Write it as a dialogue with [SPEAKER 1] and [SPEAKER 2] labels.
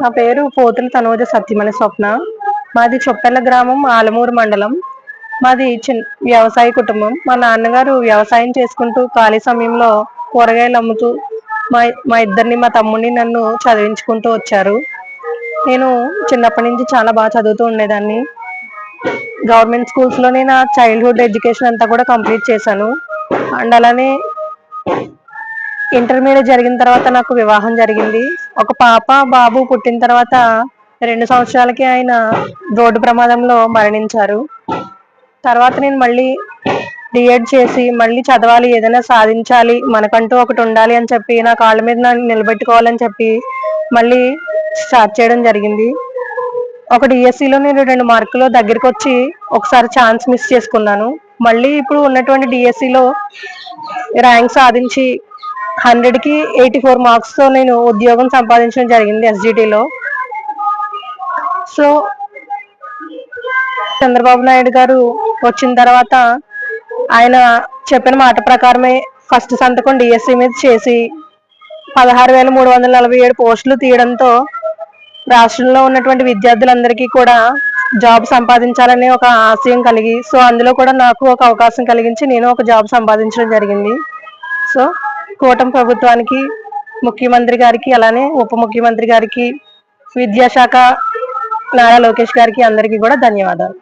[SPEAKER 1] నా పేరు పోతుల తనోజ సత్యమణి స్వప్న. మాది చొప్పెల్ల గ్రామం ఆలమూరు మండలం. మాది చిన్న వ్యవసాయ కుటుంబం. మా నాన్నగారు వ్యవసాయం చేసుకుంటూ ఖాళీ సమయంలో కూరగాయలు అమ్ముతూ మా మా ఇద్దరిని మా తమ్ముడిని నన్ను చదివించుకుంటూ వచ్చారు. నేను చిన్నప్పటి నుంచి చాలా బాగా చదువుతూ ఉండేదాన్ని. గవర్నమెంట్ స్కూల్స్లోనే నా చైల్డ్హుడ్ ఎడ్యుకేషన్ అంతా కూడా కంప్లీట్ చేశాను. అండ్ అలానే ఇంటర్మీడియట్ జరిగిన తర్వాత నాకు వివాహం జరిగింది. ఒక పాప బాబు పుట్టిన తర్వాత రెండు సంవత్సరాలకి ఆయన రోడ్డు ప్రమాదంలో మరణించారు. తర్వాత నేను మళ్ళీ డిఎడ్ చేసి మళ్ళీ చదవాలి ఏదైనా సాధించాలి మనకంటూ ఒకటి ఉండాలి అని చెప్పి నా కాళ్ళ మీద నన్ను నిలబెట్టుకోవాలని చెప్పి మళ్ళీ స్టార్ట్ చేయడం జరిగింది. ఒక డిఎస్సిలో నేను రెండు మార్కులు దగ్గరికి వచ్చి ఒకసారి ఛాన్స్ మిస్ చేసుకున్నాను. మళ్ళీ ఇప్పుడు ఉన్నటువంటి డిఎస్సిలో ర్యాంక్ సాధించి హండ్రెడ్కి ఎయిటీ ఫోర్ మార్క్స్తో నేను ఉద్యోగం సంపాదించడం జరిగింది ఎస్జిటిలో. సో చంద్రబాబు నాయుడు గారు వచ్చిన తర్వాత ఆయన చెప్పిన మాట ప్రకారమే ఫస్ట్ సంతకం డిఎస్సి మీద చేసి పదహారు వేల మూడు వందల నలభై ఏడు పోస్టులు తీయడంతో రాష్ట్రంలో ఉన్నటువంటి విద్యార్థులందరికీ కూడా జాబ్ సంపాదించాలనే ఒక ఆశయం కలిగి సో అందులో కూడా నాకు ఒక అవకాశం కలిగించి నేను ఒక జాబ్ సంపాదించడం జరిగింది. సో కూటమి ప్రభుత్వానికి ముఖ్యమంత్రి గారికి అలానే ఉప ముఖ్యమంత్రి గారికి విద్యాశాఖ నారా లోకేష్ గారికి అందరికీ కూడా ధన్యవాదాలు.